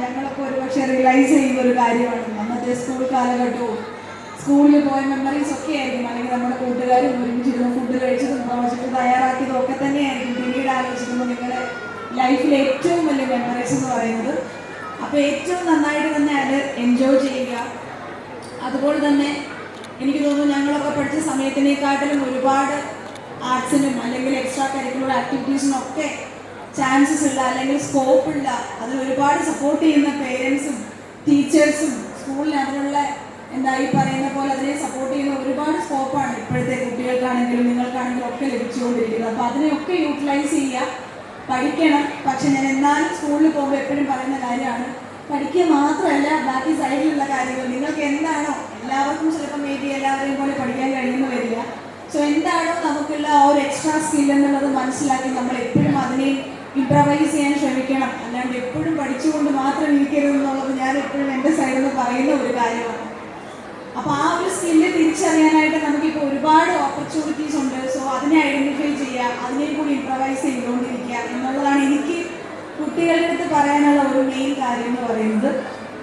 ഞങ്ങളൊക്കെ ഒരുപക്ഷെ റിയലൈസ് ചെയ്യുന്ന ഒരു കാര്യമാണ്. അന്നത്തെ സ്കൂൾ കാലഘട്ടവും സ്കൂളിൽ പോയ മെമ്മറീസ് ഒക്കെ ആയിരിക്കും. അല്ലെങ്കിൽ നമ്മുടെ കൂട്ടുകാരും ഒരുമിച്ചിരുന്ന് ഫുഡ് കഴിച്ചതും പ്രോജക്റ്റ് തയ്യാറാക്കിയതും ഒക്കെ തന്നെയായിരിക്കും. പിന്നീട് ആലോചിക്കുമ്പോൾ നിങ്ങളുടെ ലൈഫിലെ ഏറ്റവും വലിയ മെമ്മറീസ് എന്ന് പറയുന്നത് അപ്പോൾ ഏറ്റവും നന്നായിട്ട് തന്നെ അത് എൻജോയ് ചെയ്യുക. അതുപോലെ തന്നെ എനിക്ക് തോന്നുന്നു ഞങ്ങളൊക്കെ പഠിച്ച സമയത്തിനേക്കാട്ടിലും ഒരുപാട് ആർട്സിനും അല്ലെങ്കിൽ എക്സ്ട്രാ കരിക്കുലർ ആക്ടിവിറ്റീസിനും ഒക്കെ ചാൻസസ് ഉള്ള അല്ലെങ്കിൽ സ്കോപ്പ് ഉള്ള അതിൽ ഒരുപാട് സപ്പോർട്ട് ചെയ്യുന്ന പേരൻസും ടീച്ചേഴ്സും സ്കൂളിൽ അതിനുള്ള എന്താ ഈ പറയുന്ന പോലെ അതിനെ സപ്പോർട്ട് ചെയ്യുന്ന ഒരുപാട് സ്കോപ്പാണ് ഇപ്പോഴത്തെ കുട്ടികൾക്കാണെങ്കിലും നിങ്ങൾക്കാണെങ്കിലും ഒക്കെ ലഭിച്ചുകൊണ്ടിരിക്കുന്നത്. അപ്പോൾ അതിനെയൊക്കെ യൂട്ടിലൈസ് ചെയ്യുക. പഠിക്കണം. പക്ഷെ ഞാൻ എന്നാലും സ്കൂളിൽ പോകുമ്പോൾ എപ്പോഴും പറയുന്ന കാര്യമാണ് പഠിക്കുക മാത്രമല്ല ബാക്കി സൈഡിലുള്ള കാര്യങ്ങൾ. നിങ്ങൾക്ക് എന്താണോ എല്ലാവർക്കും ചിലപ്പോൾ മേ ബി എല്ലാവരെയും പോലെ പഠിക്കാൻ കഴിയുന്നു വരില്ല സോ എന്താണോ നമുക്കുള്ള ആ ഒരു എക്സ്ട്രാ സ്കിൽ എന്നുള്ളത് മനസ്സിലാക്കി നമ്മൾ ഇംപ്രവൈസ് ചെയ്യാൻ ശ്രമിക്കണം. അല്ലാണ്ട് എപ്പോഴും പഠിച്ചുകൊണ്ട് മാത്രം ഇരിക്കരുത് എന്നുള്ളത് ഞാൻ എപ്പോഴും എന്റെ സൈഡിൽ നിന്ന് പറയുന്ന ഒരു കാര്യമാണ്. അപ്പോൾ ആ ഒരു സ്കില്ല് തിരിച്ചറിയാനായിട്ട് നമുക്കിപ്പോൾ ഒരുപാട് ഓപ്പർച്യൂണിറ്റീസ് ഉണ്ട്. സോ അതിനെ ഐഡന്റിഫൈ ചെയ്യുക അതിനെ കൂടി ഇംപ്രവൈസ് ചെയ്തുകൊണ്ടിരിക്കുക എന്നുള്ളതാണ് എനിക്ക് കുട്ടികളുടെ അടുത്ത് പറയാനുള്ള ഒരു മെയിൻ കാര്യം എന്ന് പറയുന്നത്.